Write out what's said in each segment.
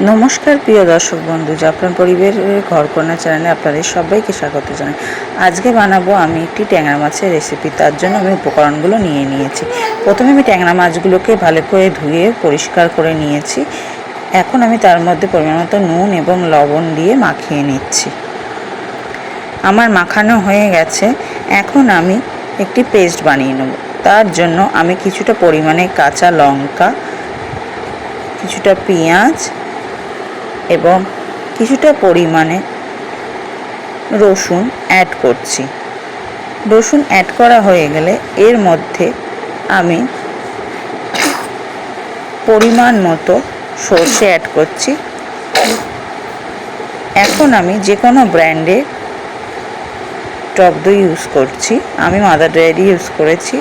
নমস্কার, প্রিয় দর্শক বন্ধু, জাফরান পরিবারের ঘরকন্যা চ্যানেলে আপনাদের সবাইকে স্বাগত জানাই। আজকে বানাবো আমি একটি ট্যাংরা মাছের রেসিপি তার জন্য আমি উপকরণগুলো নিয়ে নিয়েছি। প্রথমে আমি ট্যাংরা মাছগুলোকে ভালো করে ধুয়ে পরিষ্কার করে নিয়েছি। এখন আমি তার মধ্যে পরিমাণ মতো নুন এবং লবণ দিয়ে মাখিয়ে নিচ্ছি। আমার মাখানো হয়ে গেছে। এখন আমি একটি পেস্ট বানিয়ে নেব। তার জন্য আমি কিছুটা পরিমাণে কাঁচা লঙ্কা, কিছুটা পেঁয়াজ এবং কিছুটা পরিমাণে রসুন অ্যাড করছি। রসুন অ্যাড করা হয়ে গেলে এর মধ্যে আমি পরিমাণ মতো সর্ষে অ্যাড করছি। এখন আমি যে কোনো ব্র্যান্ডের টক দই ইউজ করছি। আমি মাদার ডেয়ারি ইউজ করেছি।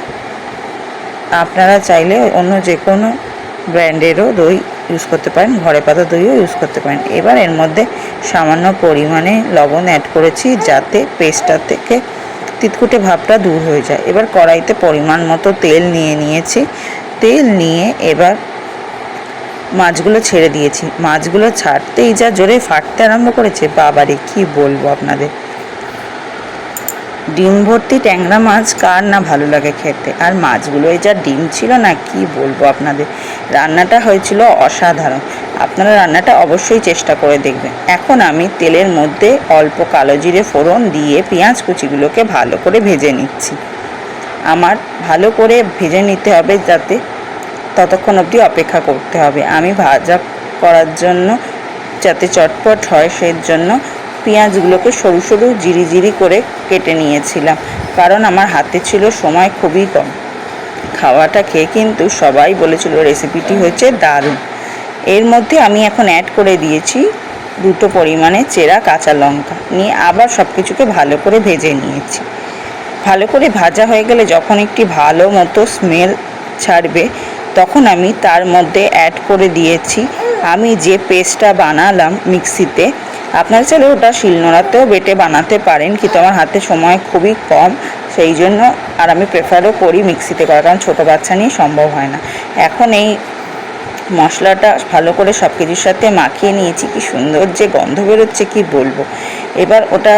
আপনারা চাইলে অন্য যে কোনো ব্র্যান্ডেরও দই ইউজ করতে পারেন, ঘরে পাতা দইও ইউজ করতে পারেন। এবার এর মধ্যে সামান্য পরিমাণে লবণ অ্যাড করেছি যাতে পেস্টটা থেকে তিতকুটে ভাবটা দূর হয়ে যায়। এবার কড়াইতে পরিমাণ মতো তেল নিয়ে নিয়েছি। তেল নিয়ে এবার মাছগুলো ছেড়ে দিয়েছি। মাছগুলো ছাড়তেই যা জোরে ফাটতে আরম্ভ করেছে, বাবারে কি বলব আপনাদের? ডিম ভর্তি ট্যাংরা মাছ কার না ভালো লাগে খেতে? আর মাছগুলোয় যা ডিম ছিল না, কি বলব আপনাদের? রান্নাটা হয়েছিল অসাধারণ। আপনারা রান্নাটা অবশ্যই চেষ্টা করে দেখবেন। এখন আমি তেলের মধ্যে অল্প কালো জিরে ফোড়ন দিয়ে পেঁয়াজ কুচিগুলোকে ভালো করে ভেজে নিচ্ছি। আমার ভালো করে ভেজে নিতে হবে যাতে ততক্ষণ অবধি অপেক্ষা করতে হবে। আমি ভাজা করার জন্য যাতে চটপট হয় সেই জন্য পেঁয়াজগুলোকে সরু সরু জিরি জিরি করে কেটে নিয়েছিলাম। কারণ আমার হাতে ছিল সময় খুবই কম। খাওয়াটা খেয়ে কিন্তু সবাই বলেছিল রেসিপিটি হচ্ছে দারুণ। এর মধ্যে আমি এখন অ্যাড করে দিয়েছি দুটো পরিমাণে চেরা কাঁচা লঙ্কা। নিয়ে আবার সব কিছুকে ভালো করে ভেজে নিয়েছি। ভালো করে ভাজা হয়ে গেলে যখন একটি ভালো মতো স্মেল ছাড়বে, তখন আমি তার মধ্যে অ্যাড করে দিয়েছি। আমি যে পেস্টটা বানালাম মিক্সিতে আপনারা চাইলে ওটা শিলনোড়াতেও বেটে বানাতে পারেন, কিন্তু আমার হাতে সময় খুবই কম। সেই জন্য আর আমি প্রেফারও করি মিক্সিতে করা, কারণ ছোটো বাচ্চা নিয়ে সম্ভব হয় না। এখন এই মশলাটা ভালো করে সব কিছুর সাথে মাখিয়ে নিয়েছি, কি সুন্দর যে গন্ধ বেরোচ্ছে, কি বলব। এবার ওটা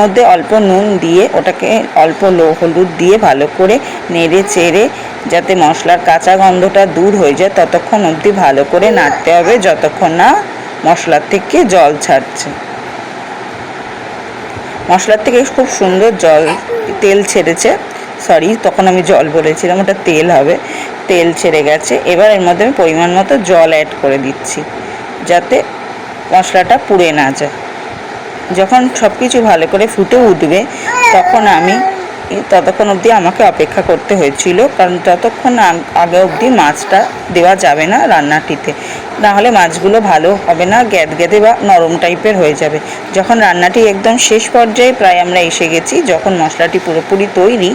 মধ্যে অল্প নুন দিয়ে ওটাকে অল্প লো হলুদ দিয়ে ভালো করে নেড়ে চেড়ে যাতে মশলার কাঁচা গন্ধটা দূর হয়ে যায়, ততক্ষণ অবধি ভালো করে নাড়তে হবে, যতক্ষণ না মশলার থেকে জল ছাড়ছে। মশলার থেকে খুব সুন্দর জল, তেল ছেড়েছে। সরি তখন আমি জল বলেছিলাম, ওটা তেল হবে। তেল ছেড়ে গেছে। এবার এর মধ্যে আমি পরিমাণ মতো জল অ্যাড করে দিচ্ছি, যাতে মশলাটা পুড়ে না যায়। যখন সব কিছু ভালো করে ফুটে উঠবে, তখন আমি ততক্ষণ অবধি আমাকে অপেক্ষা করতে হয়েছিল, কারণ ততক্ষণ আগে অবধি মাছটা দেওয়া যাবে না রান্নাটিতে। নাহলে মাছগুলো ভালো হবে না, গ্যাদ গ্যাদে বা নরম টাইপের হয়ে যাবে। যখন রান্নাটি একদম শেষ পর্যায়ে প্রায় আমরা এসে গেছি, যখন মশলাটি পুরোপুরি তৈরি,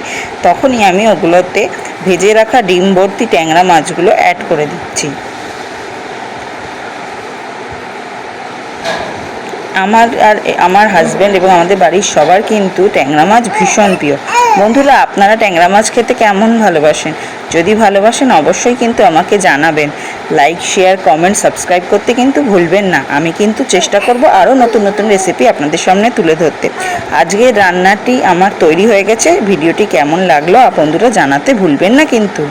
তখনই আমি ওগুলোতে ভেজে রাখা ডিম ভর্তি ট্যাংরা মাছগুলো অ্যাড করে দিচ্ছি। আমার আর আমার হাজব্যান্ড এবং আমাদের বাড়ির সবার কিন্তু ট্যাংরা মাছ ভীষণ প্রিয়। বন্ধুরা, আপনারা ট্যাংরা মাছ খেতে কেমন ভালোবাসেন? যদি ভালোবাসেন, অবশ্যই কিন্তু আমাকে জানাবেন। লাইক শেয়ার কমেন্ট সাবস্ক্রাইব করতে কিন্তু ভুলবেন না। আমি কিন্তু চেষ্টা করব আরও নতুন নতুন রেসিপি আপনাদের সামনে তুলে ধরতে। আজকের রান্নাটি আমার তৈরি হয়ে গেছে। ভিডিওটি কেমন লাগল বন্ধুরা জানাতে ভুলবেন না কিন্তু।